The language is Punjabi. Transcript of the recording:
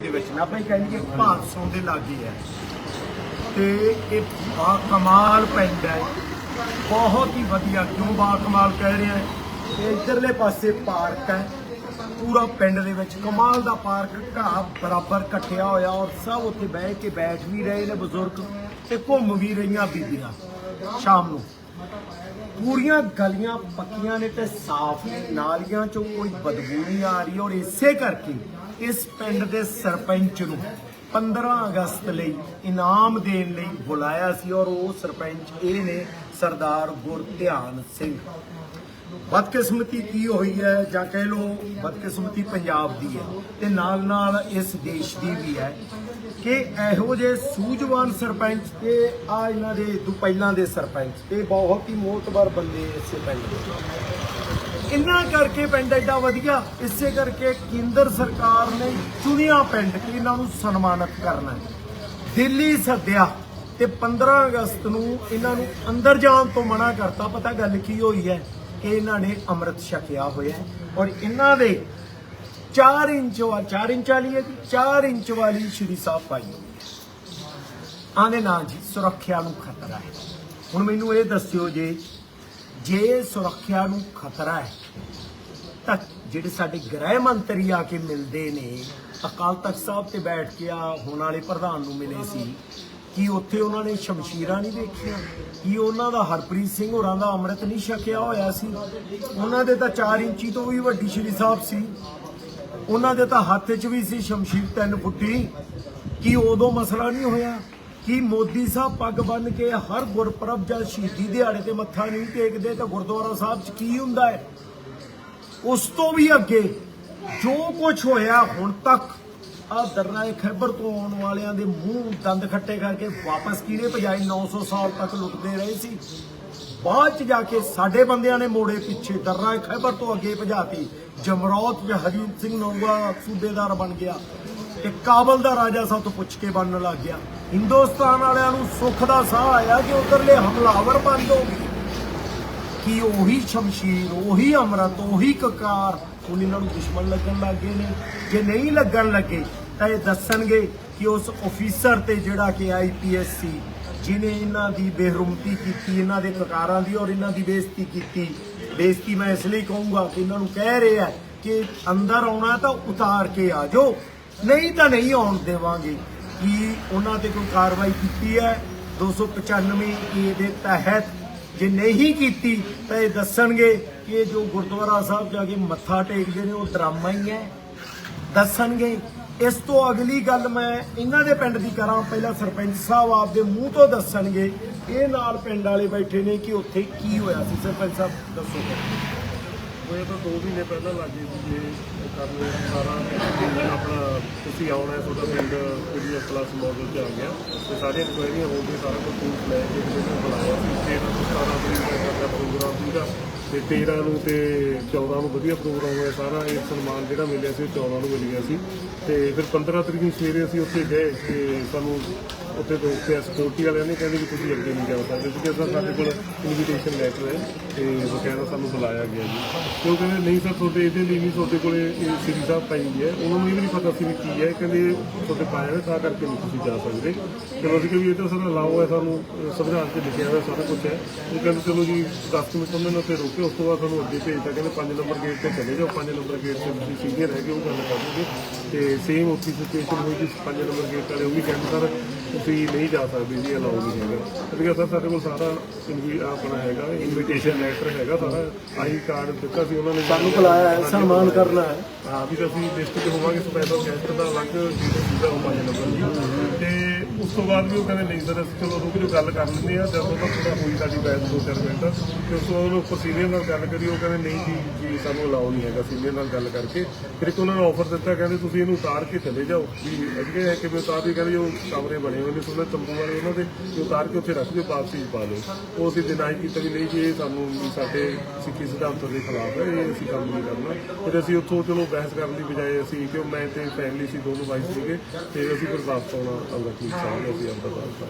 ਦੇ ਵਿੱਚ ਨਾ ਭਾਈ ਕਹਿੰਦੀ ਕਿ ਭਾਦਸੋਂ ਦੇ ਲਾਗੇ ਹੈ। ਤੇ ਇਹ ਬਾ ਕਮਾਲ ਪਿੰਡ ਹੈ। ਬਹੁਤ ਹੀ ਵਧੀਆ ਕਿਉਂ ਬਾ ਕਮਾਲ ਕਹਿ ਰਿਹਾ ਹੈ? ਤੇ ਇਧਰਲੇ ਪਾਸੇ ਪਾਰਕ ਹੈ। ਪੂਰਾ ਪਿੰਡ ਦੇ ਵਿੱਚ ਕਮਾਲ ਦਾ ਪਾਰਕ, ਘਾਹ ਬਰਾਬਰ ਇਕੱਠਿਆ ਹੋਇਆ ਔਰ ਸਭ ਉੱਥੇ ਬਹਿ ਕੇ ਬੈਠ ਵੀ ਰਹੇ ਨੇ ਬਜ਼ੁਰਗ ਤੇ ਘੁੰਮ ਵੀ ਰਹੀਆਂ ਬੀਬੀਆਂ ਸ਼ਾਮ ਨੂੰ। ਪੂਰੀਆਂ ਗਲੀਆਂ ਪੱਕੀਆਂ ਨੇ ਤੇ ਸਾਫ਼ ਨੇ, ਨਾਲੀਆਂ ਚੋਂ ਕੋਈ ਬਦਬੂ ਨਹੀਂ ਆ ਰਹੀ ਔਰ ਇਸੇ ਕਰਕੇ ਇਸ ਪਿੰਡ ਦੇ ਸਰਪੰਚ ਨੂੰ 15 ਅਗਸਤ ਲਈ ਇਨਾਮ ਦੇਣ ਲਈ ਬੁਲਾਇਆ ਸੀ ਔਰ ਉਹ ਸਰਪੰਚ ਇਹ ਨੇ ਸਰਦਾਰ ਗੁਰਧਿਆਨ ਸਿੰਘ। ਬਦਕਿਸਮਤੀ ਕੀ ਹੋਈ ਹੈ? ਜਾਂ ਕਹਿ ਲਓ ਬਦਕਿਸਮਤੀ ਪੰਜਾਬ ਦੀ ਹੈ ਤੇ ਨਾਲ ਨਾਲ ਇਸ ਦੇਸ਼ ਦੀ ਵੀ ਹੈ ਕਿ ਇਹੋ ਜਿਹੇ ਸੂਝਵਾਨ ਸਰਪੰਚ ਤੇ ਆ ਇਹਨਾਂ ਦੇ ਦੁਪਹਿਲਾਂ ਦੇ ਸਰਪੰਚ ਤੇ ਬਹੁਤ ਹੀ ਮੋਤਬਰ ਬੰਦੇ ਇਸੇ ਪਿੰਡ ਦੇ। ਇੰਨਾ ਕਰਕੇ ਪਿੰਡ ਐਡਾ ਵਧੀਆ, ਇਸੇ ਕਰਕੇ ਕੇਂਦਰ ਸਰਕਾਰ ਨੇ ਚੁਣਿਆ ਪਿੰਡ ਕਿ ਇਹਨਾਂ ਨੂੰ ਸਨਮਾਨਿਤ ਕਰਨਾ ਹੈ। ਦਿੱਲੀ ਸੱਦਿਆ ਤੇ 15 ਅਗਸਤ ਨੂੰ ਇਹਨਾਂ ਨੂੰ ਅੰਦਰ ਜਾਣ ਤੋਂ ਮਨਾ ਕਰਤਾ। ਪਤਾ ਗੱਲ ਕੀ ਹੋਈ ਹੈ? ਇਹਨਾਂ ਨੇ ਅੰਮ੍ਰਿਤ ਛਕਿਆ ਹੋਇਆ ਹੈ ਔਰ ਇਹਨਾਂ ਦੇ 4 ਇੰਚ ਵਾ 4 ਇੰਚ ਵਾਲੀ ਹੈ ਜੀ 4 ਇੰਚ ਵਾਲੀ ਸ਼੍ਰੀ ਸਾਹਿਬ ਪਾਈ ਹੋਈ ਹੈ ਆਂਦੇ ਨਾਂ ਜੀ, ਸੁਰੱਖਿਆ ਨੂੰ ਖਤਰਾ ਹੈ। ਹੁਣ ਮੈਨੂੰ ਇਹ ਦੱਸਿਓ ਜੇ ਜੇ ਸੁਰੱਖਿਆ ਨੂੰ ਖਤਰਾ ਹੈ, ਤਾਂ ਜਿਹੜੇ ਸਾਡੇ ਗ੍ਰਹਿ ਮੰਤਰੀ ਆ ਕੇ ਮਿਲਦੇ ਨੇ, ਅਕਾਲ ਤਖਤ ਸਾਹਿਬ ਤੇ ਬੈਠ ਕੇ ਆ ਹੋਣ ਵਾਲੇ ਪ੍ਰਧਾਨ ਨੂੰ ਮਿਲੇ ਸੀ ਕੀ ਉੱਥੇ ਉਹਨਾਂ ਨੇ ਸ਼ਮਸ਼ੀਰਾਂ ਨਹੀਂ ਵੇਖੀਆਂ? ਕੀ ਉਹਨਾਂ ਦਾ ਹਰਪ੍ਰੀਤ ਸਿੰਘ ਹੋਰਾਂ ਦਾ ਅੰਮ੍ਰਿਤ ਨਹੀਂ ਛਕਿਆ ਹੋਇਆ ਸੀ? ਉਹਨਾਂ ਦੇ ਤਾਂ 4 ਇੰਚੀ ਤੋਂ ਵੀ ਵੱਡੀ ਸ਼੍ਰੀ ਸਾਹਿਬ ਸੀ। ਉਹਨਾਂ ਦੇ ਤਾਂ ਹੱਥ 'ਚ ਵੀ ਸੀ ਸ਼ਮਸ਼ੀਰ ਤਿੰਨ ਫੁੱਟੀ। ਕੀ ਉਦੋਂ ਮਸਲਾ ਨਹੀਂ ਹੋਇਆ? ਕੀ ਮੋਦੀ ਸਾਹਿਬ ਪੱਗ ਬੰਨ ਕੇ ਹਰ ਗੁਰਪੁਰਬ ਜਾਂ ਸ਼ਹੀਦੀ ਦਿਹਾੜੇ ਤੇ ਮੱਥਾ ਨਹੀਂ ਟੇਕਦੇ ਤਾਂ ਗੁਰਦੁਆਰਾ ਸਾਹਿਬ 'ਚ ਕੀ ਹੁੰਦਾ ਹੈ? ਉਸ ਤੋਂ ਵੀ ਅੱਗੇ ਜੋ ਕੁਝ ਹੋਇਆ ਹੁਣ ਤੱਕ ਆ ਦਰਨਾਏ ਖੈਬਰ ਤੋਂ ਆਉਣ ਵਾਲਿਆਂ ਦੇ ਮੂੰਹ ਦੰਦ ਖੱਟੇ ਕਰਕੇ ਵਾਪਸ ਕੀੜੇ ਭਜਾਈ 900 ਸਾਲ ਤੱਕ ਲੁੱਟਦੇ ਰਹੇ ਸੀ। ਬਾਅਦ ਚ ਜਾ ਕੇ ਸਾਡੇ ਬੰਦਿਆਂ ਨੇ ਮੋੜੇ ਪਿੱਛੇ ਦਰਨਾਏ ਖੈਬਰ ਤੋਂ ਅੱਗੇ ਭਜਾਤੀ। ਜਮਰੌਤ ਚ ਸਿੰਘ ਨੌਗਾ ਸੂਬੇਦਾਰ ਬਣ ਗਿਆ ਤੇ ਕਾਬਲ ਦਾ ਰਾਜਾ ਸਭ ਤੋਂ ਪੁੱਛ ਕੇ ਬਣਨ ਲੱਗ ਗਿਆ। ਹਿੰਦੁਸਤਾਨ ਵਾਲਿਆਂ ਨੂੰ ਸੁੱਖ ਦਾ ਸਾਹ ਆਇਆ ਕਿ ਉਧਰਲੇ ਹਮਲਾਵਰ ਬੰਦ ਹੋ ਗਏ ਕਿ ਉਹੀ ਸ਼ਮਸ਼ੀਰ, ਉਹੀ ਅਮਰਤ, ਉਹੀ ਕਕਾਰ ਹੁਣ ਇਹਨਾਂ ਨੂੰ ਦੁਸ਼ਮਣ ਲੱਗਣ ਲੱਗ ਗਏ ਨੇ। ਜੇ ਨਹੀਂ ਲੱਗਣ ਲੱਗੇ, ਤਾਂ ਇਹ ਦੱਸਣਗੇ ਕਿ ਉਸ ਅਫੀਸਰ ਤੇ ਜਿਹੜਾ ਕਿ ਆਈਪੀਐਸ ਸੀ ਜਿਨੇ ਇਹਨਾਂ ਦੀ ਬੇਹਰਮਤੀ ਕੀਤੀ, ਇਹਨਾਂ ਦੇ ਕਕਾਰਾਂ ਦੀ ਔਰ ਇਹਨਾਂ ਦੀ ਬੇਇੱਜ਼ਤੀ ਕੀਤੀ। ਬੇਇੱਜ਼ਤੀ ਮੈਂ ਇਸ ਲਈ ਕਹੂੰਗਾ ਕਿ ਇਹਨਾਂ ਨੂੰ ਕਹਿ ਰਿਹਾ ਕਿ ਅੰਦਰ ਆਉਣਾ ਤਾਂ ਉਤਾਰ ਕੇ ਆ ਜਾਓ, ਨਹੀਂ ਤਾਂ ਨਹੀਂ ਆਉਣ ਦੇਵਾਂਗੇ। ਕਿ ਉਹਨਾਂ ਤੇ ਕੋਈ ਕਾਰਵਾਈ ਕੀਤੀ ਹੈ? 295 ਏ ਦੇ ਤਹਿਤ ਜੇ ਨਹੀਂ ਕੀਤੀ ਤਾਂ ਇਹ ਦੱਸਣਗੇ ਕਿ ਇਹ ਜੋ ਗੁਰਦੁਆਰਾ ਸਾਹਿਬ ਜਾ ਕੇ ਮੱਥਾ ਟੇਕਦੇ ਨੇ, ਉਹ ਡਰਾਮਾ ਹੀ ਹੈ। ਦੱਸਣਗੇ। ਇਸ ਤੋਂ ਅਗਲੀ ਗੱਲ ਮੈਂ ਇਹਨਾਂ ਦੇ ਪਿੰਡ ਦੀ ਕਰਾਂ। ਪਹਿਲਾਂ ਸਰਪੰਚ ਸਾਹਿਬ ਆਪਦੇ ਮੂੰਹ ਤੋਂ ਦੱਸਣਗੇ। ਇਹ ਨਾਲ ਪਿੰਡ ਵਾਲੇ ਬੈਠੇ ਨੇ ਕਿ ਉੱਥੇ ਕੀ ਹੋਇਆ ਸੀ। ਸਰਪੰਚ ਸਾਹਿਬ, ਦੱਸੋ। ਉਹ ਤਾਂ 2 ਮਹੀਨੇ ਪਹਿਲਾਂ ਲੱਗੇ ਸੀ ਇਹ ਕਰਨ ਸਾਰਾ ਆਪਣਾ ਤੁਸੀਂ ਆਉਣਾ ਹੈ, ਤੁਹਾਡਾ ਪਿੰਡ ਪੀਡੀਐਫ ਪਲੱਸ ਮਾਡਲ 'ਚ ਆ ਗਿਆ। ਤੇ ਸਾਰੀਆਂ ਇਨਕੁਆਇਰੀਆਂ ਹੋ ਗਈਆਂ, ਸਾਰਾ ਕੁਝ ਪ੍ਰੂਫ ਲੈ ਕੇ ਜਿਹੜੇ ਨੂੰ ਬੁਲਾਇਆ ਸੀ। 13 ਤੋਂ 17 ਤਰੀਕ ਤੱਕ ਦਾ ਪ੍ਰੋਗਰਾਮ ਸੀਗਾ। ਤੇ 13 ਨੂੰ ਤੇ 14 ਨੂੰ ਵਧੀਆ ਪ੍ਰੋਗਰਾਮ ਹੋਇਆ। ਸਾਰਾ ਇਹ ਸਨਮਾਨ ਜਿਹੜਾ ਮਿਲਿਆ ਸੀ, ਉਹ 14 ਨੂੰ ਮਿਲ ਗਿਆ ਸੀ। ਤੇ ਫਿਰ 15 ਤਰੀਕ ਨੂੰ ਸਵੇਰੇ ਅਸੀਂ ਉੱਥੇ ਗਏ ਤੇ ਸਾਨੂੰ ਉੱਥੇ ਤੋਂ ਉੱਥੇ ਵਾਲਿਆਂ ਨੇ ਕਹਿੰਦੇ ਵੀ ਤੁਸੀਂ ਅੱਗੇ ਨਹੀਂ ਜਾ ਸਕਦੇ ਸੀ ਕਿ ਸਰ ਸਾਡੇ ਕੋਲ ਇਨਵੀਟੇਸ਼ਨ ਲੈਟਰ ਹੈ ਤੇ ਬਕਾਇਦਾ ਸਾਨੂੰ ਬੁਲਾਇਆ ਗਿਆ ਜੀ। ਤੇ ਉਹ ਕਹਿੰਦੇ, ਨਹੀਂ ਸਰ, ਤੁਹਾਡੇ ਇਹਦੇ ਲਈ ਨਹੀਂ ਤੁਹਾਡੇ ਕੋਲੇ ਇਹ ਸ੍ਰੀ ਸਾਹਿਬ ਪਾਈ ਹੈ ਉਹਨਾਂ ਨੂੰ ਇਹ ਵੀ ਨਹੀਂ ਪਤਾ ਸੀ ਵੀ ਕੀ ਹੈ। ਕਹਿੰਦੇ, ਤੁਹਾਡੇ ਪਾਇਆ ਹੋਇਆ ਤਾਂ ਕਰਕੇ ਨਹੀਂ ਤੁਸੀਂ ਜਾ ਸਕਦੇ। ਚਲੋ ਅਸੀਂ ਕਿਹਾ ਵੀ ਇਹ ਤਾਂ ਸਰ ਅਲਾਓ ਹੈ ਸਾਨੂੰ, ਅਹ ਸੰਵਿਧਾਨ 'ਚ ਲਿਖਿਆ ਹੋਇਆ ਸਾਰਾ ਕੁਝ ਹੈ। ਉਹ ਕਹਿੰਦੇ, ਚਲੋ ਜੀ 10 ਮਿੰਟ ਉਹਨਾਂ ਨੇ ਉੱਥੇ ਰੋਕੇ ਉਸ ਤੋਂ ਬਾਅਦ ਸਾਨੂੰ ਅੱਗੇ ਭੇਜਤਾ। ਕਹਿੰਦੇ 5 ਨੰਬਰ ਗੇਟ ਤੇ ਚਲੇ ਜਾਓ 5 ਨੰਬਰ ਗੇਟ ਤੇ ਤੁਸੀਂ ਸੀਨੀਅਰ ਹੈਗੇ ਉਹ ਗੱਲ ਕਰ ਲਓਗੇ। ਤੇ ਸੇਮ ਉੱਥੇ ਸਿਚੁਏਸ਼ਨ ਹੋਈ ਜੀ 5 ਨੰਬਰ ਗੇਟ ਵਾਲੇ, ਉਹ ਵੀ ਕਹਿੰਦੇ, ਸਰ ਤੁਸੀਂ ਨਹੀਂ ਜਾ ਸਕਦੇ ਜੀ ਅਲਾਉ ਨਹੀਂ ਹੈਗਾ। ਕਿਹਾ ਸਰ ਸਾਡੇ ਕੋਲ ਸਾਰਾ ਇਨਵੀ ਆਪਣਾ ਹੈਗਾ ਇਨਵੀਟੇਸ਼ਨ ਲੈਟਰ ਹੈਗਾ ਸਾਰਾ ਆਈ ਕਾਰਡ ਦਿੱਤਾ ਸੀ ਉਹਨਾਂ ਨੇ। ਸਾਨੂੰ ਬੁਲਾਇਆ ਹੈ ਸਨਮਾਨ ਕਰਨਾ ਹੈ। ਹਾਂ ਵੀ ਅਸੀਂ ਲਿਸਟ 'ਚ ਹੋਵਾਂਗੇ ਸਪੈਸ਼ਲ ਗੈਸਟ ਦਾ ਅਲੱਗ ਜਿਹੜਾ ਉਹ ਪੰਜ ਨੰਬਰ ਜੀ ਤੇ ਉਸ ਤੋਂ ਬਾਅਦ ਵੀ ਉਹ ਕਹਿੰਦੇ ਨਹੀਂ ਸਰ ਅਸੀਂ ਚਲੋ ਰੁਕ ਜੋ ਗੱਲ ਕਰ ਲੈਂਦੇ ਆ ਜਦੋਂ ਤੱਕ ਥੋੜਾ ਹੋਈ ਸਾਡੀ ਬੈਠ ਦੋ ਚਾਰ ਮਿੰਟ। ਤੇ ਉਸ ਤੋਂ ਬਾਅਦ ਉਹਨੂੰ ਸੀਨੀਅਰ ਨਾਲ ਗੱਲ ਕਰੀ ਉਹ ਕਹਿੰਦੇ ਨਹੀਂ ਜੀ ਜੀ ਸਾਨੂੰ ਅਲਾਉ ਨਹੀਂ ਹੈਗਾ ਸੀਨੀਅਰ ਨਾਲ ਗੱਲ ਕਰਕੇ। ਫਿਰ ਇੱਕ ਉਹਨਾਂ ਨੇ ਆਫਰ ਦਿੱਤਾ ਕਹਿੰਦੇ ਤੁਸੀਂ ਇਹਨੂੰ ਉਤਾਰ ਕੇ ਚਲੇ ਜਾਓ। ਵੀ ਅੱਗੇ ਹੈ ਕਿ ਵੀ ਉਤਾਰ ਕੇ ਕਹਿੰਦੇ ਜੋ ਕਮਰੇ ਬਣੇ ਉਹਨੇ ਨੇ ਤੰਬੂ ਵਾਲੇ ਉਹਨਾਂ ਦੇ ਵੀ ਉਤਾਰ ਕੇ ਉੱਥੇ ਰੱਖ ਦਿਓ, ਵਾਪਸੀ ਪਾ ਲਓ ਉਹ ਅਸੀਂ ਡਿਨਾਈ ਕੀਤਾ ਵੀ ਨਹੀਂ ਜੀ, ਇਹ ਸਾਨੂੰ ਸਾਡੇ ਸਿੱਖੀ ਸਿਧਾਂਤਾਂ ਦੇ ਖਿਲਾਫ ਹੈ, ਇਹ ਅਸੀਂ ਕੰਮ ਨਹੀਂ ਕਰਨਾ। ਫਿਰ ਅਸੀਂ ਉੱਥੋਂ ਚਲੋ ਬਹਿਸ ਕਰਨ ਦੀ ਬਜਾਏ ਅਸੀਂ ਕਿਉਂ, ਮੈਂ ਤੇ ਫੈਮਿਲੀ ਸੀ, ਦੋਨੋਂ ਵਾਈਫ ਸੀਗੇ, ਤੇ ਅਸੀਂ ਫਿਰ ਵਾਪਸ ਆਉਣਾ ਅੰਦਰ ਠੀਕ ਅਸੀਂ ਆਪਦਾ